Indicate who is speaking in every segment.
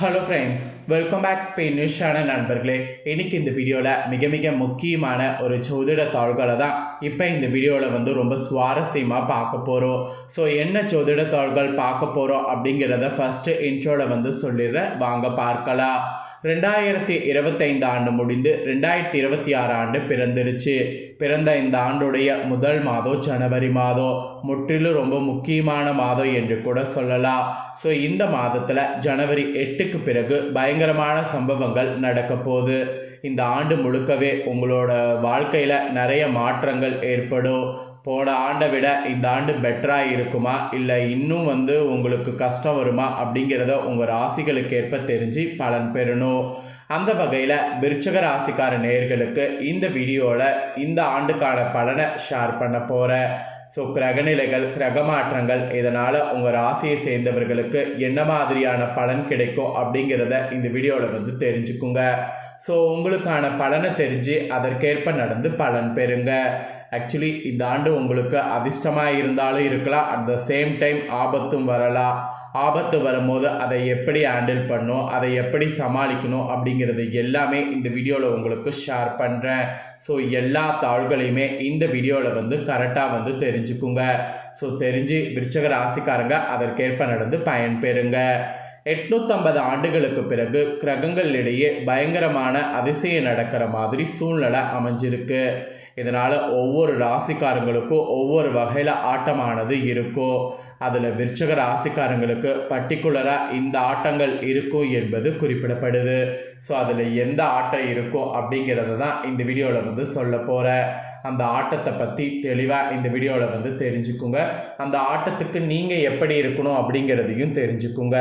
Speaker 1: Hello friends welcome back Spain news நண்பர்களே. இன்னைக்கு இந்த வீடியோவில் மிக மிக முக்கியமான ஒரு ஜோதிட தாள்களை தான் இப்போ இந்த வீடியோவில் வந்து ரொம்ப சுவாரஸ்யமாக பார்க்க போகிறோம் ஸோ என்ன ஜோதிட தாள்கள் பார்க்க போகிறோம் அப்படிங்கிறத ஃபஸ்ட்டு இன்ட்ரோவில் வந்து சொல்லிடுறேன். வாங்க பார்க்கலாம். ரெண்டாயிரத்தி இருபத்தைந்து ஆண்டு முடிந்து ரெண்டாயிரத்தி இருபத்தி ஆறு ஆண்டு பிறந்துருச்சு. பிறந்த இந்த ஆண்டுடைய முதல் மாதம் ஜனவரி மாதம். முற்றிலும் ரொம்ப முக்கியமான மாதம் என்று கூட சொல்லலாம். ஸோ இந்த மாதத்தில் ஜனவரி எட்டுக்கு பிறகு பயங்கரமான சம்பவங்கள் நடக்க போகுது. இந்த ஆண்டு முழுக்கவே உங்களோட வாழ்க்கையில் நிறைய மாற்றங்கள் ஏற்படும். போன ஆண்டை விட இந்த ஆண்டு பெட்டராக இருக்குமா? இல்லை இன்னும் வந்து உங்களுக்கு கஷ்டம் வருமா? அப்படிங்கிறத உங்கள் ராசிகளுக்கு ஏற்ப தெரிஞ்சு பலன் பெறணும். அந்த வகையில் விருச்சக ராசிக்கார நேயர்களுக்கு இந்த வீடியோவில் இந்த ஆண்டுக்கான பலனை ஷேர் பண்ண போகிறேன் ஸோ கிரகநிலைகள் கிரக மாற்றங்கள் இதனால் உங்கள் ராசியை சேர்ந்தவர்களுக்கு என்ன மாதிரியான பலன் கிடைக்கும் அப்படிங்கிறத இந்த வீடியோவில் வந்து தெரிஞ்சுக்குங்க. ஸோ உங்களுக்கான பலனை தெரிஞ்சு அதற்கேற்ப நடந்து பலன் பெறுங்க. ஆக்சுவலி இந்த ஆண்டு உங்களுக்கு அதிர்ஷ்டமாக இருந்தாலும் இருக்கலாம். அட் த சேம் டைம் ஆபத்தும் வரலாம் ஆபத்து வரும்போது அதை எப்படி ஹேண்டில் பண்ணும் அதை எப்படி சமாளிக்கணும்? அப்படிங்கிறது எல்லாமே இந்த வீடியோவில் உங்களுக்கு ஷேர் பண்ணுறேன் ஸோ எல்லா தாள்களையுமே இந்த வீடியோவில் வந்து கரெக்டாக வந்து தெரிஞ்சுக்குங்க. ஸோ தெரிஞ்சு விருச்சக ராசிக்காரங்க அதற்கேற்ப நடந்து பயன்பெறுங்க. எட்நூற்றம்பது ஆண்டுகளுக்கு பிறகு கிரகங்களிடையே பயங்கரமான அதிசயம் நடக்கிற மாதிரி சூழ்நிலை அமைஞ்சிருக்கு. இதனால் ஒவ்வொரு ராசிக்காரங்களுக்கும் ஒவ்வொரு வகையில் ஆட்டமானது இருக்கும் அதில் விருச்சக ராசிக்காரங்களுக்கு பர்டிகுலராக இந்த ஆட்டங்கள் இருக்கும் என்பது குறிப்பிடப்படுது. ஸோ அதில் எந்த ஆட்டம் இருக்கும் அப்படிங்கிறத தான் இந்த வீடியோவில் வந்து சொல்ல போகிறேன் அந்த ஆட்டத்தை பற்றி தெளிவாக இந்த வீடியோவில் வந்து தெரிஞ்சுக்குங்க. அந்த ஆட்டத்துக்கு நீங்கள் எப்படி இருக்கணும் அப்படிங்கிறதையும் தெரிஞ்சுக்குங்க.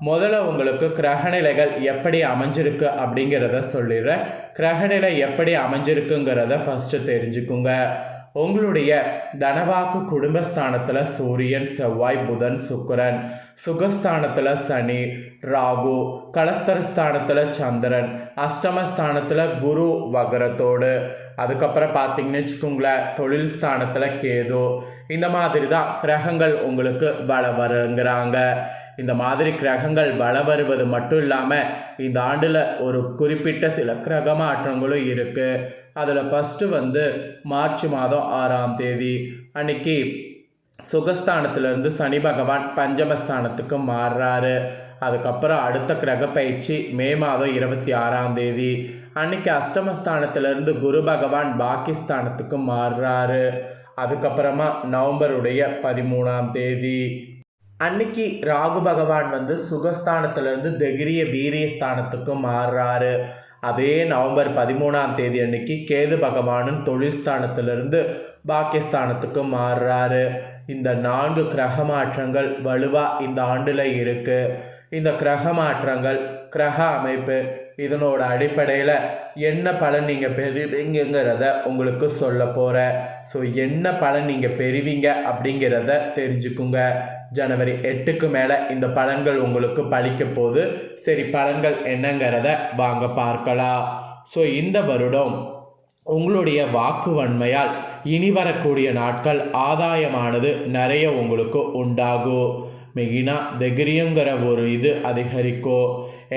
Speaker 1: முதல்ல உங்களுக்கு கிரகநிலைகள் எப்படி அமைஞ்சிருக்கு அப்படிங்கிறத சொல்லிடுறேன். கிரகநிலை எப்படி அமைஞ்சிருக்குங்கிறத ஃபஸ்ட்டு தெரிஞ்சுக்குங்க. உங்களுடைய தனவாக்கு குடும்பஸ்தானத்தில் சூரியன் செவ்வாய் புதன் சுக்கரன். சுகஸ்தானத்தில் சனி ராகு. கலஸ்தரஸ்தானத்தில் சந்திரன். அஷ்டமஸ்தானத்தில் குரு வகரத்தோடு. அதுக்கப்புறம் பார்த்தீங்கன்னு வச்சுக்கோங்களேன் தொழில் ஸ்தானத்தில் கேது. இந்த மாதிரி தான் கிரகங்கள் உங்களுக்கு பல வருங்கிறாங்க. இந்த மாதிரி கிரகங்கள் பல வருவது மட்டும் இல்லாமல் இந்த ஆண்டில் ஒரு குறிப்பிட்ட சில கிரக மாற்றங்களும் இருக்குது அதில் ஃபஸ்ட்டு வந்து மார்ச் மாதம் ஆறாம் தேதி அன்னைக்கு சுகஸ்தானத்திலிருந்து சனி பகவான் பஞ்சமஸ்தானத்துக்கு மாறுறாரு. அதுக்கப்புறம் அடுத்த கிரக பயிற்சி மே மாதம் இருபத்தி ஆறாம் தேதி அன்னைக்கு அஷ்டமஸ்தானத்திலிருந்து குரு பகவான் பாகிஸ்தானத்துக்கு மாறுறாரு. அதுக்கப்புறமா நவம்பருடைய பதிமூணாம் தேதி அன்னைக்கு ராகு பகவான் வந்து சுகஸ்தானத்திலிருந்து தெகிரிய வீரியஸ்தானத்துக்கு மாறுறாரு. அதே நவம்பர் பதிமூணாம் தேதி அன்னைக்கு கேது பகவானும் தொழில் ஸ்தானத்திலிருந்து பாக்கியஸ்தானத்துக்கு மாறுறாரு. இந்த நான்கு கிரக மாற்றங்கள் வலுவாக இந்த ஆண்டில் இருக்குது இந்த கிரக மாற்றங்கள் கிரக அமைப்பு இதனோட அடிப்படையில் என்ன பலன் நீங்கள் பெறுவீங்கிறத உங்களுக்கு சொல்ல போகிறேன் ஸோ என்ன பலன் நீங்கள் பெறுவீங்க அப்படிங்கிறத தெரிஞ்சுக்குங்க. ஜனவரி எட்டுக்கு மேலே இந்த பலன்கள் உங்களுக்கு பழிக்க போது சரி பலன்கள் என்னங்கிறத வாங்க பார்க்கலாம். ஸோ இந்த வருடம் உங்களுடைய வாக்கு வன்மையால் இனி வரக்கூடிய நாட்கள் ஆதாயமானது நிறைய உங்களுக்கு உண்டாகும். மெயினாக தைரியங்கிற ஒரு இது அதிகரிக்கும்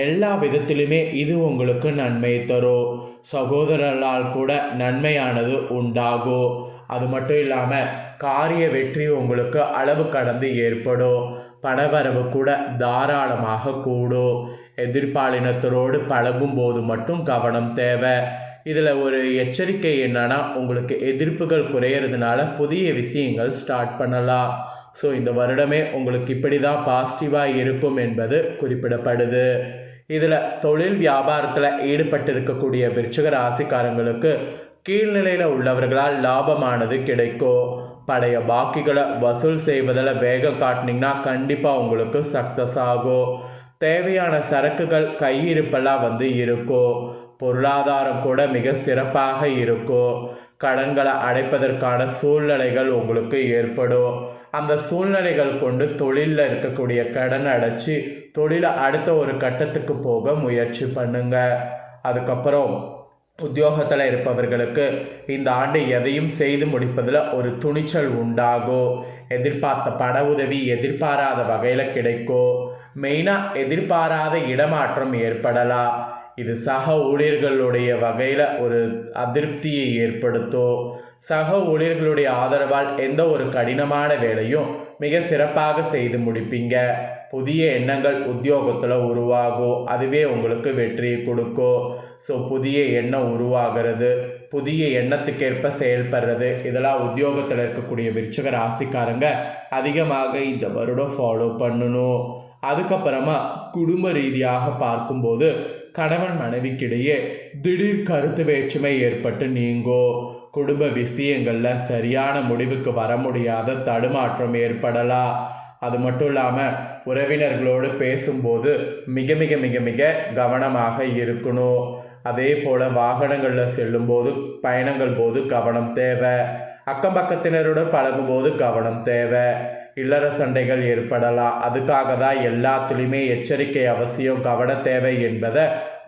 Speaker 1: எல்லா விதத்திலுமே இது உங்களுக்கு நன்மை தரும் சகோதரர்களால் கூட நன்மையானது உண்டாகும் அது மட்டும் இல்லாமல் காரிய வெற்றி உங்களுக்கு அளவு கடந்து ஏற்படும் பணவரவு கூட தாராளமாக கூடும் எதிர்பாலினத்தரோடு பழகும் போது மட்டும் கவனம் தேவை. இதில் ஒரு எச்சரிக்கை என்னன்னா உங்களுக்கு எதிர்ப்புகள் குறையிறதுனால புதிய விஷயங்கள் ஸ்டார்ட் பண்ணலாம். ஸோ இந்த வருடமே உங்களுக்கு இப்படி தான் பாசிட்டிவாக இருக்கும் என்பது குறிப்பிடப்படுது. இதில் தொழில் வியாபாரத்தில் ஈடுபட்டிருக்கக்கூடிய விருச்சக ராசிக்காரங்களுக்கு கீழ்நிலையில் உள்ளவர்களால் லாபமானது கிடைக்கும். பழைய பாக்கிகளை வசூல் செய்வதில் வேகம் காட்டினீங்கன்னா கண்டிப்பாக உங்களுக்கு சக்ஸஸ் ஆகும். தேவையான சரக்குகள் கையிருப்பெல்லாம் வந்து இருக்கும். பொருளாதாரம் கூட மிக சிறப்பாக இருக்கும். கடன்களை அடைப்பதற்கான சூழ்நிலைகள் உங்களுக்கு ஏற்படும். அந்த சூழ்நிலைகள் கொண்டு தொழிலில் இருக்கக்கூடிய கடன் அடைச்சி தொழிலை அடுத்த ஒரு கட்டத்துக்கு போக முயற்சி பண்ணுங்க. அதுக்கப்புறம் உத்தியோகத்தில் இருப்பவர்களுக்கு இந்த ஆண்டு எதையும் செய்து முடிப்பதில் ஒரு துணிச்சல் உண்டாகும் எதிர்பார்த்த பண உதவி எதிர்பாராத வகையில் கிடைக்கும் மெயினாக எதிர்பாராத இடமாற்றம் ஏற்படலாம் இது சக ஊழியர்களுடைய வகையில் ஒரு அதிருப்தியை ஏற்படுத்தும் சக ஊழியர்களுடைய ஆதரவால் எந்த ஒரு கடினமான வேலையும் மிக சிறப்பாக செய்து முடிப்பீங்க. புதிய எண்ணங்கள் உத்தியோகத்தில் உருவாகும் அதுவே உங்களுக்கு வெற்றியை கொடுக்கும் ஸோ புதிய எண்ணம் உருவாகிறது. புதிய எண்ணத்துக்கேற்ப செயல்படுறது. இதெல்லாம் உத்தியோகத்தில் இருக்கக்கூடிய விருச்சக ராசிக்காரங்க அதிகமாக இந்த வருடம் ஃபாலோ பண்ணணும். அதுக்கப்புறமா குடும்ப ரீதியாக பார்க்கும்போது கணவன் மனைவிக்கிடையே திடீர் கருத்து வேற்றுமை ஏற்பட்டு நீங்கோ. குடும்ப விஷயங்களில் சரியான முடிவுக்கு வர முடியாத தடுமாற்றம் ஏற்படலாம் அது மட்டும் இல்லாமல் உறவினர்களோடு பேசும்போது மிக மிக மிக மிக கவனமாக இருக்கணும். அதே போல் வாகனங்களில் செல்லும்போது பயணங்கள் போது கவனம் தேவை. அக்கம் பக்கத்தினருடன் பழகும்போது கவனம் தேவை. இல்லற சண்டைகள் ஏற்படலாம் அதுக்காக தான் எல்லாத்துலேயுமே எச்சரிக்கை அவசியம் கவன தேவை என்பதை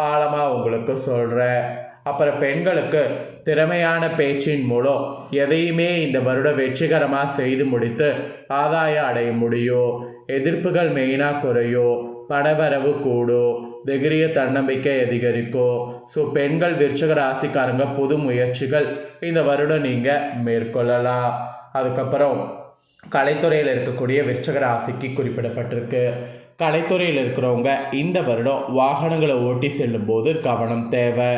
Speaker 1: ஆழமாக உங்களுக்கு சொல்கிறேன் அப்புறம் பெண்களுக்கு திறமையான பேச்சின் மூலம் எதையுமே இந்த வருடம் வெற்றிகரமாக செய்து முடித்து ஆதாயம் அடைய முடியும் எதிர்ப்புகள் மெயினாக குறையும் பணவரவு கூடும் திகிரிய தன்னம்பிக்கை அதிகரிக்கும் ஸோ பெண்கள் விருச்சக ராசிக்காரங்க புது முயற்சிகள் இந்த வருடம் நீங்கள் மேற்கொள்ளலாம். அதுக்கப்புறம் கலைத்துறையில் இருக்கக்கூடிய விருச்சக ராசிக்கு குறிப்பிடப்பட்டிருக்கு. கலைத்துறையில் இருக்கிறவங்க இந்த வருடம் வாகனங்களை ஓட்டி செல்லும்போது கவனம் தேவை.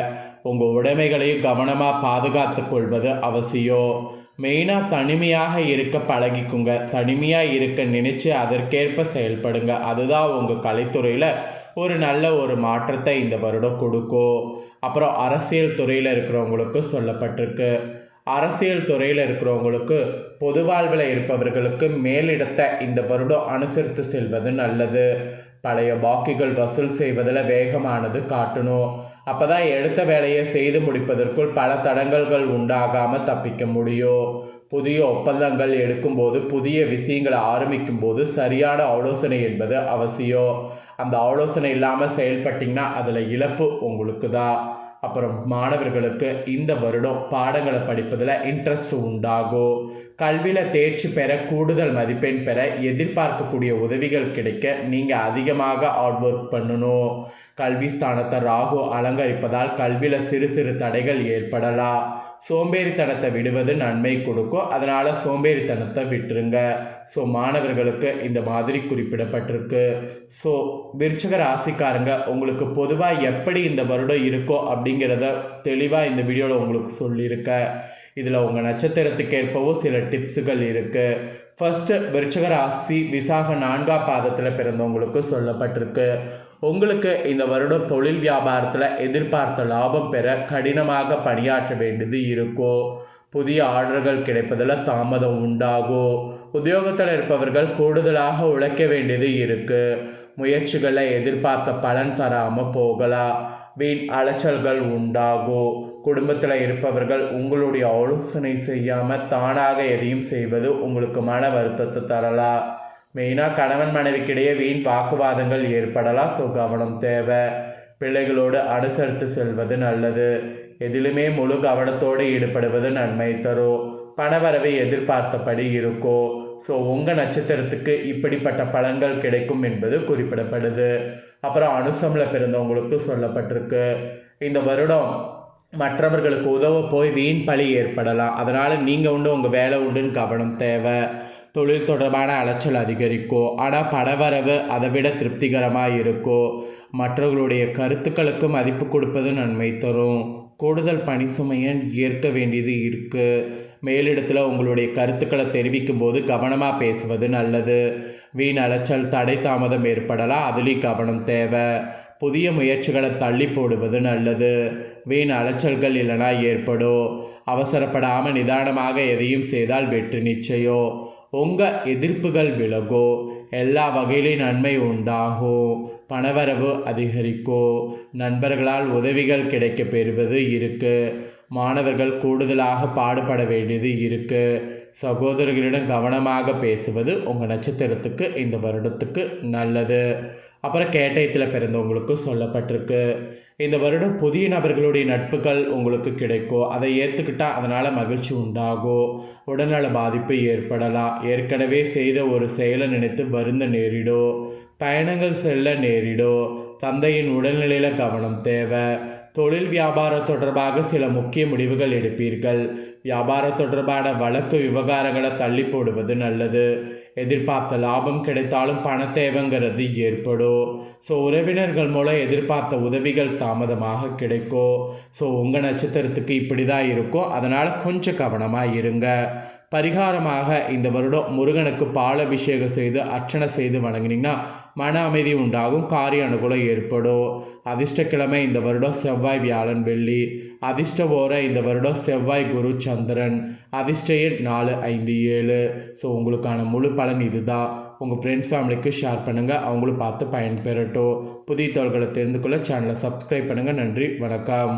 Speaker 1: உங்கள் உடைமைகளையும் கவனமாக பாதுகாத்து கொள்வது அவசியம் மெயினாக தனிமையாக இருக்க பழகிக்குங்க. தனிமையாக இருக்க நினச்சி அதற்கேற்ப செயல்படுங்க. அதுதான் உங்கள் கலைத்துறையில் ஒரு நல்ல ஒரு மாற்றத்தை இந்த வருடம் கொடுக்கும் அப்புறம் அரசியல் துறையில் இருக்கிறவங்களுக்கு சொல்லப்பட்டிருக்கு. அரசியல் துறையில் இருக்கிறவங்களுக்கு பொது வாழ்வில் இருப்பவர்களுக்கு மேலிடத்தை இந்த வருடம் அனுசரித்து செல்வது நல்லது. பழைய பாக்கிகள் வசூல் செய்வதில் வேகமானது காட்டணும் அப்போ தான் எடுத்த வேலையை செய்து முடிப்பதற்குள் பல தடங்கல்கள் உண்டாகாமல் தப்பிக்க முடியும் புதிய ஒப்பந்தங்கள் எடுக்கும்போது புதிய விஷயங்களை ஆரம்பிக்கும் போது சரியான ஆலோசனை என்பது அவசியம். அந்த ஆலோசனை இல்லாமல் செயல்பட்டிங்கன்னா அதில் இழப்பு உங்களுக்கு தான் அப்புறம் மாணவர்களுக்கு இந்த வருடம் பாடங்களை படிப்பதில் இன்ட்ரெஸ்ட் உண்டாகும். கல்வியில் தேர்ச்சி பெற கூடுதல் மதிப்பெண் பெற எதிர்பார்க்கக்கூடிய உதவிகள் கிடைக்க நீங்கள் அதிகமாக ஹார்ட் ஒர்க் பண்ணணும். கல்வி ஸ்தானத்தை ராகு அலங்கரிப்பதால் கல்வியில் சிறு சிறு தடைகள் ஏற்படலாம். சோம்பேறித்தனத்தை விடுவது நன்மை கொடுக்கும். அதனால் சோம்பேறித்தனத்தை விட்டுருங்க. ஸோ மாணவர்களுக்கு இந்த மாதிரி குறிப்பிடப்பட்டிருக்கு. ஸோ விருச்சக ராசிக்காரங்க உங்களுக்கு பொதுவாக எப்படி இந்த வருடம் இருக்கோ அப்படிங்கிறத தெளிவாக இந்த வீடியோவில் உங்களுக்கு சொல்லியிருக்கேன் இதில் உங்கள் நட்சத்திரத்துக்கு ஏற்பவும் சில டிப்ஸுகள் இருக்குது ஃபஸ்ட்டு விருச்சக ராசி விசாக நான்காம் பாதத்தில் பிறந்தவங்களுக்கு சொல்லப்பட்டிருக்கு. உங்களுக்கு இந்த வருடம் தொழில் வியாபாரத்தில் எதிர்பார்த்த லாபம் பெற கடினமாக பணியாற்ற வேண்டியது இருக்கும் புதிய ஆர்டர்கள் கிடைப்பதில் தாமதம் உண்டாகும் உத்தியோகத்தில் இருப்பவர்கள் கூடுதலாக உழைக்க வேண்டியது இருக்குது முயற்சிகளை எதிர்பார்த்த பலன் தராமல் போகலாம் வீண் அலைச்சல்கள் உண்டாகும் குடும்பத்தில் இருப்பவர்கள் உங்களுடைய ஆலோசனை செய்யாமல் தானாக எதையும் செய்வது உங்களுக்கு மன வருத்தத்தை தரலாம் மெயினாக கணவன் மனைவிக்கிடையே வீண் வாக்குவாதங்கள் ஏற்படலாம். ஸோ கவனம் தேவை. பிள்ளைகளோடு அனுசரித்து செல்வது நல்லது. எதிலுமே முழு கவனத்தோடு ஈடுபடுவது நன்மை தரும் பணவரவை எதிர்பார்த்தபடி இருக்கும் ஸோ உங்கள் நட்சத்திரத்துக்கு இப்படிப்பட்ட பலன்கள் கிடைக்கும் என்பது குறிப்பிடப்படுது. அப்புறம் அனுசமில் பிறந்தவங்களுக்கு சொல்லப்பட்டிருக்கு. இந்த வருடம் மற்றவர்களுக்கு உதவ போய் வீண் பழி ஏற்படலாம். அதனால் நீங்கள் உண்டு உங்கள் வேலை உண்டுன்னு கவனம் தேவை. தொழில் தொடர்பான அலைச்சல் அதிகரிக்கும் ஆனால் பணவரவு அதை விட திருப்திகரமாக இருக்கும் மற்றவர்களுடைய கருத்துக்களுக்கு மதிப்பு கொடுப்பது நன்மை தரும். கூடுதல் பணி சுமையை ஏற்க வேண்டியது இருக்குது மேலிடத்தில் உங்களுடைய கருத்துக்களை தெரிவிக்கும் போது கவனமாக பேசுவது நல்லது. வீண் அலைச்சல் தடை தாமதம் ஏற்படலாம் அதுலேயும் கவனம் தேவை. புதிய முயற்சிகளை தள்ளி போடுவது நல்லது. வீண் அலைச்சல்கள் இல்லைனா ஏற்படும். அவசரப்படாமல் நிதானமாக எதையும் செய்தால் வெற்றி நிச்சயம். உங்கள் எதிர்ப்புகள் விலகோ எல்லா வகையிலும் நன்மை உண்டாகும் பணவரவு அதிகரிக்கும் நண்பர்களால் உதவிகள் கிடைக்க பெறுவது இருக்குது மாணவர்கள் கூடுதலாக பாடுபட வேண்டியது இருக்குது சகோதரர்களிடம் கவனமாக பேசுவது உங்கள் நட்சத்திரத்துக்கு இந்த வருடத்துக்கு நல்லது. அப்புறம் கேட்டயத்தில் பிறந்தவங்களுக்கு சொல்லப்பட்டிருக்கு இந்த வருடம் புதிய நபர்களுடைய நட்புகள் உங்களுக்கு கிடைக்கும். அதை ஏற்றுக்கிட்டால் அதனால் மகிழ்ச்சி உண்டாகும். உடல்நல பாதிப்பு ஏற்படலாம். ஏற்கனவே செய்த ஒரு செயலை நினைத்து வருந்த நேரிடும். பயணங்கள் செல்ல நேரிடும். தந்தையின் உடல்நிலையில் கவனம் தேவை. தொழில் வியாபாரம் தொடர்பாக சில முக்கிய முடிவுகள் எடுப்பீர்கள். வியாபாரம் தொடர்பான வழக்கு விவகாரங்களை தள்ளி போடுவது நல்லது. எதிர்பார்த்த லாபம் கிடைத்தாலும் பண தேவைங்கிறது ஏற்படும் ஸோ உறவினர்கள் மூலம் எதிர்பார்த்த உதவிகள் தாமதமாக கிடைக்கும் ஸோ உங்கள் நட்சத்திரத்துக்கு இப்படி தான் இருக்கும் அதனால் கொஞ்சம் கவனமாக இருங்க. பரிகாரமாக இந்த வருடம் முருகனுக்கு பால் அபிஷேகம் செய்து அர்ச்சனை செய்து வணங்கினீங்கன்னா மன அமைதி உண்டாகும் காரிய அனுகூலம் ஏற்படும். அதிர்ஷ்டக்கிழமை இந்த வருடம் செவ்வாய் வியாழன் வெள்ளி. அதிர்ஷ்ட ஓர இந்த வருடம் செவ்வாய் குரு சந்திரன் அதிர்ஷ்ட எண் நாலு ஐந்து ஏழு. ஸோ உங்களுக்கான முழு பலன் இதுதான். உங்கள் ஃப்ரெண்ட்ஸ் ஃபேமிலிக்கு ஷேர் பண்ணுங்கள் அவங்களும் பார்த்து பயன்பெறட்டும். புதிய தோள்களை தெரிந்து கொள்ள சேனலை சப்ஸ்கிரைப் பண்ணுங்கள் நன்றி வணக்கம்.